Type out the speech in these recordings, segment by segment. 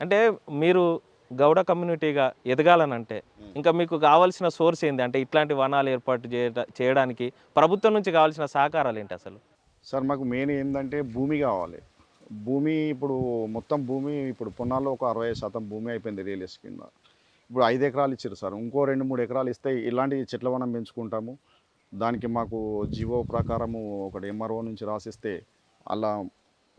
అంటే మీరు గౌడ కమ్యూనిటీగా ఎదగాలనంటే ఇంకా మీకు కావాల్సిన సోర్స్ ఏంది? అంటే ఇట్లాంటి వనాలు ఏర్పాటు చేయడానికి ప్రభుత్వం నుంచి కావాల్సిన సహకారాలు ఏంటి అసలు? సార్ మాకు మెయిన్ ఏంటంటే భూమి కావాలి. భూమి ఇప్పుడు మొత్తం భూమి ఇప్పుడు పొన్నాల్లో ఒక అరవై శాతం భూమి అయిపోయింది రియల్ ఎస్టేట్ కింద. ఇప్పుడు ఐదు ఎకరాలు ఇచ్చారు సార్. ఇంకో రెండు మూడు ఎకరాలు ఇస్తే ఇలాంటి చెట్ల వనం పెంచుకుంటాము. దానికి మాకు జీవో ప్రకారము ఒకటి ఎంఆర్ఓ నుంచి రాసిస్తే అలా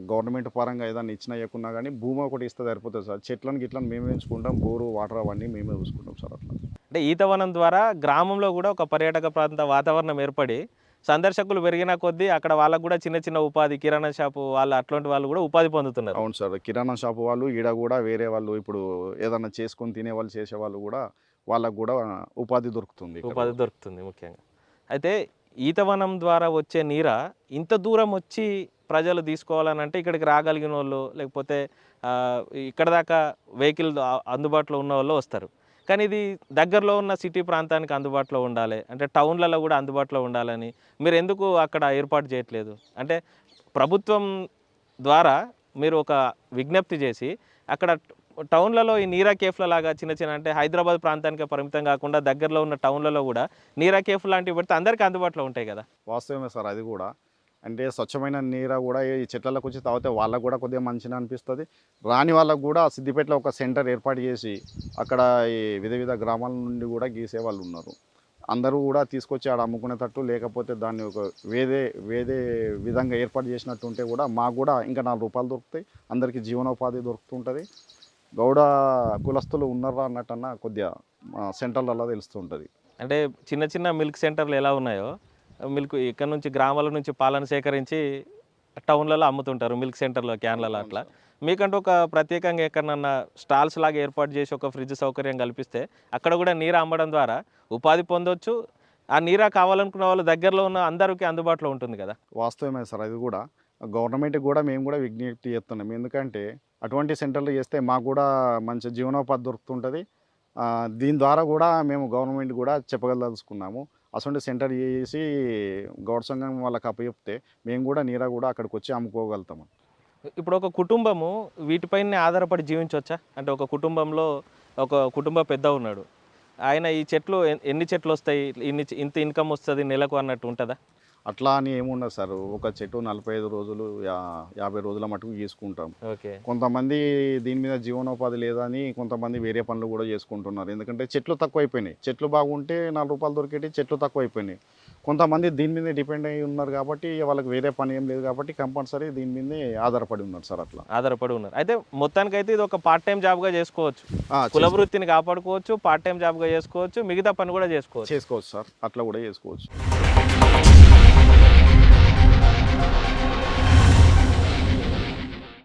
గవర్నమెంట్ పరంగా ఏదైనా ఇచ్చినా ఇవ్వకున్నా కానీ భూమి ఒకటి ఇస్తే సరిపోతుంది సార్. చెట్లను గిట్లను మేమే పెంచుకుంటాం బోరు వాటర్ అవన్నీ మేమే చూసుకుంటాం సార్ అట్లా. అంటే ఈతవనం ద్వారా గ్రామంలో కూడా ఒక పర్యాటక ప్రాంత వాతావరణం ఏర్పడి సందర్శకులు పెరిగిన కొద్దీ అక్కడ వాళ్ళకు కూడా చిన్న చిన్న ఉపాధి కిరాణా షాపు వాళ్ళు అట్లాంటి వాళ్ళు కూడా ఉపాధి పొందుతున్నారు. అవును సార్. కిరాణా షాపు వాళ్ళు ఈడ కూడా వేరే వాళ్ళు ఇప్పుడు ఏదన్నా చేసుకొని తినే వాళ్ళు చేసే వాళ్ళు కూడా వాళ్ళకు కూడా ఉపాధి దొరుకుతుంది. ఉపాధి దొరుకుతుంది ముఖ్యంగా. అయితే ఈతవనం ద్వారా వచ్చే నీర ఇంత దూరం వచ్చి ప్రజలు తీసుకోవాలని అంటే ఇక్కడికి రాగలిగిన వాళ్ళు లేకపోతే ఇక్కడ దాకా వెహికల్ అందుబాటులో ఉన్న వాళ్ళు వస్తారు. కానీ ఇది దగ్గరలో ఉన్న సిటీ ప్రాంతానికి అందుబాటులో ఉండాలి. అంటే టౌన్లలో కూడా అందుబాటులో ఉండాలని. మీరు ఎందుకు అక్కడ ఏర్పాటు చేయట్లేదు? అంటే ప్రభుత్వం ద్వారా మీరు ఒక విజ్ఞప్తి చేసి అక్కడ టౌన్లలో ఈ నీరా కేఫ్ల లాగా చిన్న చిన్న అంటే హైదరాబాద్ ప్రాంతానికి పరిమితం కాకుండా దగ్గరలో ఉన్న టౌన్లలో కూడా నీరా కేఫ్ లాంటివి పెడితే అందరికీ అందుబాటులో ఉంటాయి కదా? వాస్తవమే సార్ అది కూడా. అంటే స్వచ్ఛమైన నీరు కూడా ఈ చెట్లకు వచ్చి తాగితే వాళ్ళకు కూడా కొద్దిగా మంచిగా అనిపిస్తుంది. రాని వాళ్ళకు కూడా సిద్దిపేటలో ఒక సెంటర్ ఏర్పాటు చేసి అక్కడ ఈ విధ విధ గ్రామాల నుండి కూడా గీసే వాళ్ళు ఉన్నారు. అందరూ కూడా తీసుకొచ్చి ఆడ అమ్ముకునేటట్టు లేకపోతే దాన్ని ఒక వేదే వేదే విధంగా ఏర్పాటు చేసినట్టు ఉంటే కూడా మాకు కూడా ఇంకా నాలుగు రూపాయలు దొరుకుతాయి. అందరికీ జీవనోపాధి దొరుకుతుంటుంది. గౌడ కులస్తులు ఉన్నారా అన్నట్టన్నా కొద్దిగా సెంటర్లలో తెలుస్తుంటుంది. అంటే చిన్న చిన్న మిల్క్ సెంటర్లు ఎలా ఉన్నాయో మిల్క్ ఇక్కడ నుంచి గ్రామాల నుంచి పాలన సేకరించి టౌన్లలో అమ్ముతుంటారు మిల్క్ సెంటర్లో క్యాన్లలో అట్లా. మీకంటూ ఒక ప్రత్యేకంగా ఎక్కడన్నా స్టాల్స్ లాగా ఏర్పాటు చేసి ఒక ఫ్రిడ్జ్ సౌకర్యం కల్పిస్తే అక్కడ కూడా నీరు అమ్మడం ద్వారా ఉపాధి పొందొచ్చు. ఆ నీరా కావాలనుకున్న వాళ్ళు దగ్గరలో ఉన్న అందరికీ అందుబాటులో ఉంటుంది కదా. వాస్తవమే సార్ అది కూడా. గవర్నమెంట్కి కూడా మేము కూడా విజ్ఞప్తి చేస్తున్నాం. ఎందుకంటే అటువంటి సెంటర్లు చేస్తే మాకు కూడా మంచి జీవనోపాధి దొరుకుతుంటుంది. దీని ద్వారా కూడా మేము గవర్నమెంట్ కూడా చెప్పగలదలుచుకున్నాము అసొంటి సెంటర్ చేసి గౌడ సంఘం వాళ్ళకి అప్పచెప్తే మేము కూడా నీరా కూడా అక్కడికి వచ్చి అమ్ముకోగలుగుతాము. ఇప్పుడు ఒక కుటుంబము వీటిపైనే ఆధారపడి జీవించవచ్చా అంటే ఒక కుటుంబంలో ఒక కుటుంబ పెద్ద ఉన్నాడు ఆయన ఈ చెట్లు ఎన్ని చెట్లు వస్తాయి ఇన్ని ఇంత ఇన్కమ్ వస్తుంది నెలకు అన్నట్టు ఉంటుందా? అట్లా అని ఏముండదు సార్. ఒక చెట్టు నలభై ఐదు రోజులు యా యాభై రోజుల మటుకు తీసుకుంటాం ఓకే. కొంతమంది దీని మీద జీవనోపాధి లేదని కొంతమంది వేరే పనులు కూడా చేసుకుంటున్నారు. ఎందుకంటే చెట్లు తక్కువ అయిపోయినాయి చెట్లు బాగుంటే నాలుగు రూపాయలు దొరికేటి చెట్లు తక్కువ అయిపోయినాయి కొంతమంది దీని మీద డిపెండ్ అయి ఉన్నారు కాబట్టి వాళ్ళకి వేరే పని ఏం లేదు కాబట్టి కంపల్సరీ దీని మీదే ఆధారపడి ఉన్నారు సార్ అట్లా. ఆధారపడి ఉన్నారు. అయితే మొత్తానికైతే ఇది ఒక పార్ట్ టైం జాబ్గా చేసుకోవచ్చు. కుల వృత్తిని కాపాడుకోవచ్చు పార్ట్ టైం జాబ్గా చేసుకోవచ్చు మిగతా పని కూడా చేసుకోవచ్చు. చేసుకోవచ్చు సార్. అట్లా కూడా చేసుకోవచ్చు.